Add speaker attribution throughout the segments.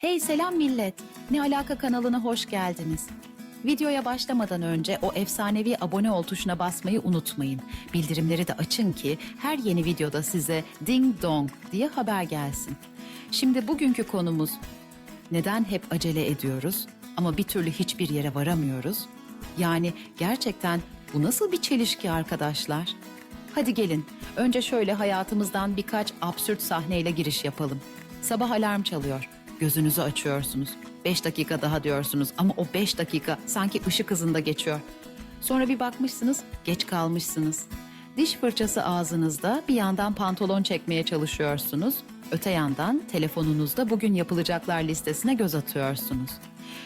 Speaker 1: Hey selam millet. Ne alaka kanalına hoş geldiniz. Videoya başlamadan önce o efsanevi abone ol tuşuna basmayı unutmayın. Bildirimleri de açın ki her yeni videoda size ding dong diye haber gelsin. Şimdi bugünkü konumuz neden hep acele ediyoruz ama bir türlü hiçbir yere varamıyoruz? Yani gerçekten bu nasıl bir çelişki arkadaşlar? Hadi gelin önce şöyle hayatımızdan birkaç absürt sahneyle giriş yapalım. Sabah alarm çalıyor. Gözünüzü açıyorsunuz. 5 dakika daha diyorsunuz ama o 5 dakika sanki ışık hızında geçiyor. Sonra bir bakmışsınız, geç kalmışsınız. Diş fırçası ağzınızda, bir yandan pantolon çekmeye çalışıyorsunuz. Öte yandan telefonunuzda bugün yapılacaklar listesine göz atıyorsunuz.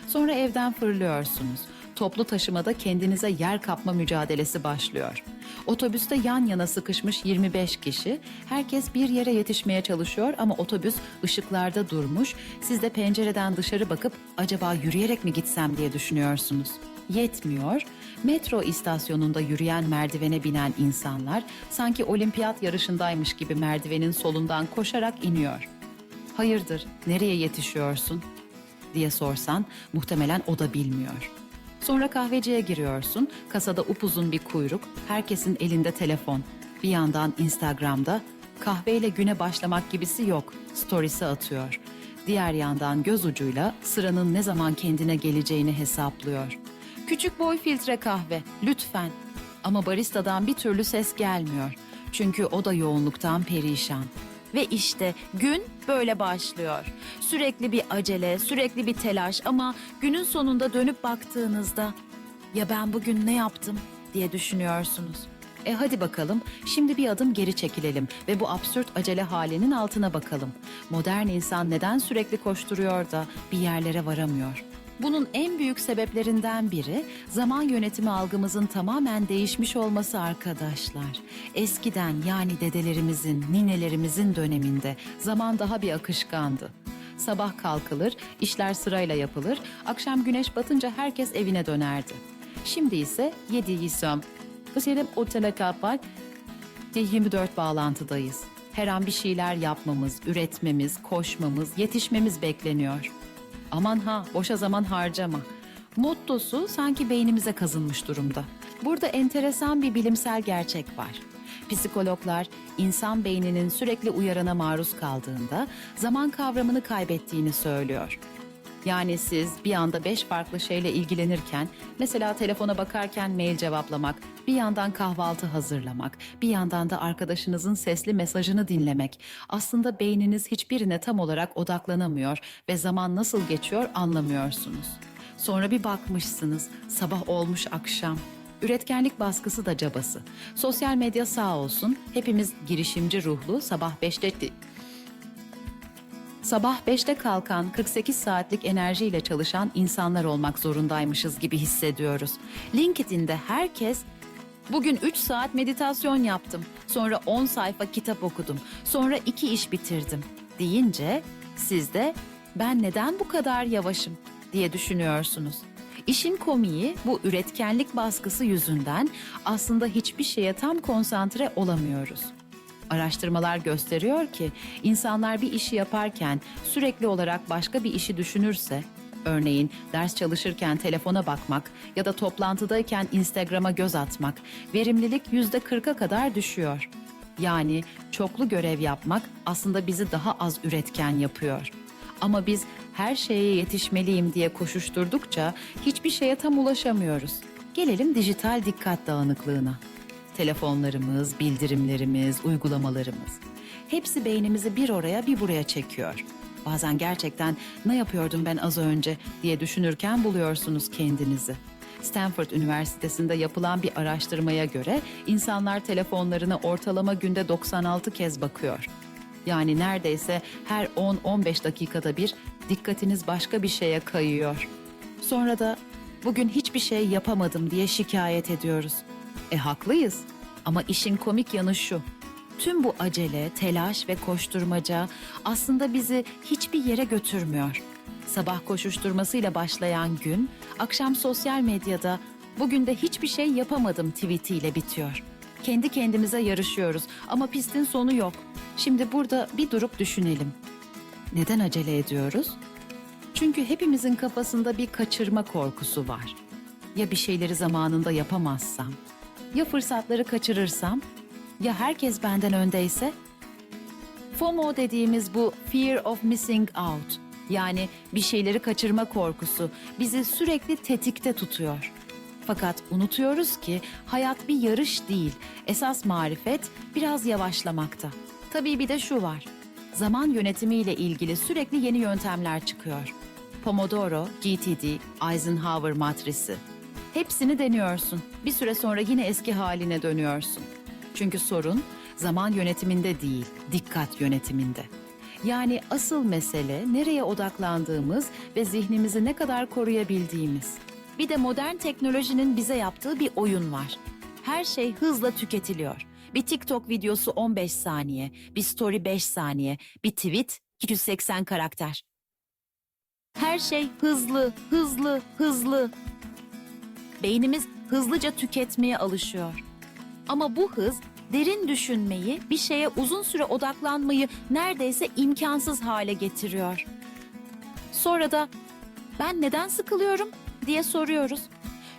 Speaker 1: Sonra evden fırlıyorsunuz. Toplu taşımada kendinize yer kapma mücadelesi başlıyor. Otobüste yan yana sıkışmış 25 kişi, herkes bir yere yetişmeye çalışıyor ama otobüs ışıklarda durmuş. Siz de pencereden dışarı bakıp acaba yürüyerek mi gitsem diye düşünüyorsunuz. Yetmiyor. Metro istasyonunda yürüyen merdivene binen insanlar sanki olimpiyat yarışındaymış gibi merdivenin solundan koşarak iniyor. Hayırdır, nereye yetişiyorsun? Diye sorsan muhtemelen o da bilmiyor. Sonra kahveciye giriyorsun, kasada upuzun bir kuyruk, herkesin elinde telefon. Bir yandan Instagram'da kahveyle güne başlamak gibisi yok, storiesi atıyor. Diğer yandan göz ucuyla sıranın ne zaman kendine geleceğini hesaplıyor. Küçük boy filtre kahve, lütfen. Ama baristadan bir türlü ses gelmiyor. Çünkü o da yoğunluktan perişan. Ve işte gün böyle başlıyor. Sürekli bir acele, sürekli bir telaş ama günün sonunda dönüp baktığınızda ya ben bugün ne yaptım diye düşünüyorsunuz. E hadi bakalım şimdi bir adım geri çekilelim ve bu absürt acele halinin altına bakalım. Modern insan neden sürekli koşturuyor da bir yerlere varamıyor? Bunun en büyük sebeplerinden biri zaman yönetimi algımızın tamamen değişmiş olması arkadaşlar. Eskiden yani dedelerimizin, ninelerimizin döneminde zaman daha bir akışkandı. Sabah kalkılır, işler sırayla yapılır, akşam güneş batınca herkes evine dönerdi. Şimdi ise yedi yiysem, Kısırım otele kapat, 24 bağlantıdayız. Her an bir şeyler yapmamız, üretmemiz, koşmamız, yetişmemiz bekleniyor. Aman ha, boşa zaman harcama. Mottosu sanki beynimize kazınmış durumda. Burada enteresan bir bilimsel gerçek var. Psikologlar insan beyninin sürekli uyarana maruz kaldığında zaman kavramını kaybettiğini söylüyor. Yani siz bir anda beş farklı şeyle ilgilenirken, mesela telefona bakarken mail cevaplamak, bir yandan kahvaltı hazırlamak, bir yandan da arkadaşınızın sesli mesajını dinlemek. Aslında beyniniz hiçbirine tam olarak odaklanamıyor ve zaman nasıl geçiyor anlamıyorsunuz. Sonra bir bakmışsınız, sabah olmuş akşam. Üretkenlik baskısı da cabası. Sosyal medya sağ olsun, hepimiz girişimci ruhlu sabah 5'te Sabah 5'te kalkan 48 saatlik enerjiyle çalışan insanlar olmak zorundaymışız gibi hissediyoruz. LinkedIn'de herkes Bugün 3 saat meditasyon yaptım. Sonra 10 sayfa kitap okudum. Sonra 2 iş bitirdim deyince siz de ben neden bu kadar yavaşım diye düşünüyorsunuz. İşin komiği bu üretkenlik baskısı yüzünden aslında hiçbir şeye tam konsantre olamıyoruz. Araştırmalar gösteriyor ki insanlar bir işi yaparken sürekli olarak başka bir işi düşünürse, örneğin ders çalışırken telefona bakmak ya da toplantıdayken Instagram'a göz atmak, verimlilik yüzde 40'a kadar düşüyor. Yani çoklu görev yapmak aslında bizi daha az üretken yapıyor. Ama biz her şeye yetişmeliyim diye koşuşturdukça hiçbir şeye tam ulaşamıyoruz. Gelelim dijital dikkat dağınıklığına telefonlarımız, bildirimlerimiz, uygulamalarımız. Hepsi beynimizi bir oraya bir buraya çekiyor. Bazen gerçekten ne yapıyordum ben az önce diye düşünürken buluyorsunuz kendinizi. Stanford Üniversitesi'nde yapılan bir araştırmaya göre insanlar telefonlarına ortalama günde 96 kez bakıyor. Yani neredeyse her 10-15 dakikada bir dikkatiniz başka bir şeye kayıyor. Sonra da bugün hiçbir şey yapamadım diye şikayet ediyoruz. E haklıyız. Ama işin komik yanı şu. Tüm bu acele, telaş ve koşturmaca aslında bizi hiçbir yere götürmüyor. Sabah koşuşturmasıyla başlayan gün, akşam sosyal medyada bugün de hiçbir şey yapamadım tweetiyle bitiyor. Kendi kendimize yarışıyoruz ama pistin sonu yok. Şimdi burada bir durup düşünelim. Neden acele ediyoruz? Çünkü hepimizin kafasında bir kaçırma korkusu var. Ya bir şeyleri zamanında yapamazsam? Ya fırsatları kaçırırsam? Ya herkes benden öndeyse? FOMO dediğimiz bu fear of missing out yani bir şeyleri kaçırma korkusu bizi sürekli tetikte tutuyor. Fakat unutuyoruz ki hayat bir yarış değil. Esas marifet biraz yavaşlamakta. Tabii bir de şu var. Zaman yönetimiyle ilgili sürekli yeni yöntemler çıkıyor. Pomodoro, GTD, Eisenhower matrisi. Hepsini deniyorsun. Bir süre sonra yine eski haline dönüyorsun. Çünkü sorun zaman yönetiminde değil, dikkat yönetiminde. Yani asıl mesele nereye odaklandığımız ve zihnimizi ne kadar koruyabildiğimiz. Bir de modern teknolojinin bize yaptığı bir oyun var. Her şey hızla tüketiliyor. Bir TikTok videosu 15 saniye, bir story 5 saniye, bir tweet 280 karakter. Her şey hızlı, hızlı, hızlı. Beynimiz hızlıca tüketmeye alışıyor. Ama bu hız derin düşünmeyi, bir şeye uzun süre odaklanmayı neredeyse imkansız hale getiriyor. Sonra da ben neden sıkılıyorum diye soruyoruz.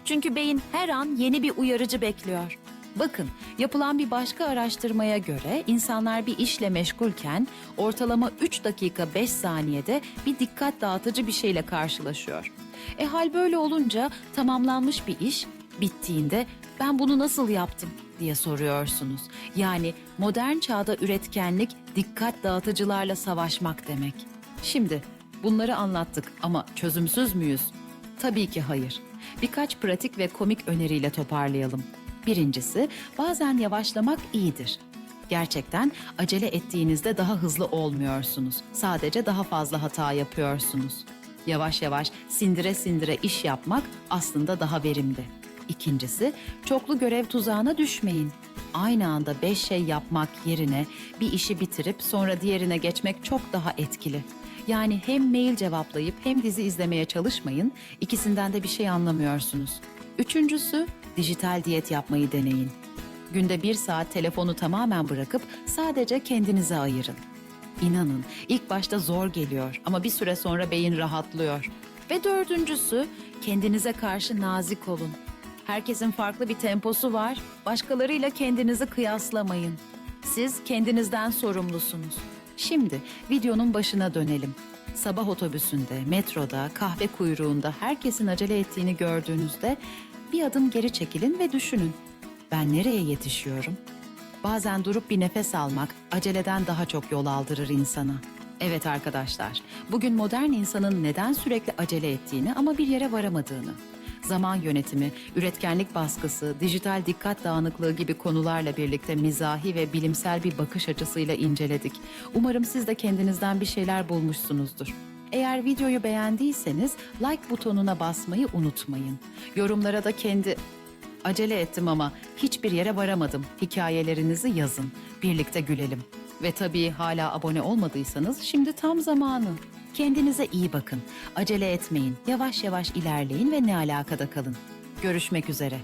Speaker 1: Çünkü beyin her an yeni bir uyarıcı bekliyor. Bakın, yapılan bir başka araştırmaya göre insanlar bir işle meşgulken ortalama 3 dakika 5 saniyede bir dikkat dağıtıcı bir şeyle karşılaşıyor. E hal böyle olunca tamamlanmış bir iş bittiğinde ben bunu nasıl yaptım diye soruyorsunuz. Yani modern çağda üretkenlik dikkat dağıtıcılarla savaşmak demek. Şimdi bunları anlattık ama çözümsüz müyüz? Tabii ki hayır. Birkaç pratik ve komik öneriyle toparlayalım. Birincisi, bazen yavaşlamak iyidir. Gerçekten acele ettiğinizde daha hızlı olmuyorsunuz. Sadece daha fazla hata yapıyorsunuz. Yavaş yavaş sindire sindire iş yapmak aslında daha verimli. İkincisi, çoklu görev tuzağına düşmeyin. Aynı anda beş şey yapmak yerine bir işi bitirip sonra diğerine geçmek çok daha etkili. Yani hem mail cevaplayıp hem dizi izlemeye çalışmayın, ikisinden de bir şey anlamıyorsunuz. Üçüncüsü, dijital diyet yapmayı deneyin. Günde bir saat telefonu tamamen bırakıp sadece kendinize ayırın. İnanın ilk başta zor geliyor ama bir süre sonra beyin rahatlıyor. Ve dördüncüsü kendinize karşı nazik olun. Herkesin farklı bir temposu var. Başkalarıyla kendinizi kıyaslamayın. Siz kendinizden sorumlusunuz. Şimdi videonun başına dönelim. Sabah otobüsünde, metroda, kahve kuyruğunda herkesin acele ettiğini gördüğünüzde bir adım geri çekilin ve düşünün. Ben nereye yetişiyorum? Bazen durup bir nefes almak aceleden daha çok yol aldırır insana. Evet arkadaşlar, bugün modern insanın neden sürekli acele ettiğini ama bir yere varamadığını, zaman yönetimi, üretkenlik baskısı, dijital dikkat dağınıklığı gibi konularla birlikte mizahi ve bilimsel bir bakış açısıyla inceledik. Umarım siz de kendinizden bir şeyler bulmuşsunuzdur. Eğer videoyu beğendiyseniz like butonuna basmayı unutmayın. Yorumlara da kendi Acele ettim ama hiçbir yere varamadım. Hikayelerinizi yazın. Birlikte gülelim. Ve tabii hala abone olmadıysanız şimdi tam zamanı. Kendinize iyi bakın. Acele etmeyin. Yavaş yavaş ilerleyin ve ne alakada kalın. Görüşmek üzere.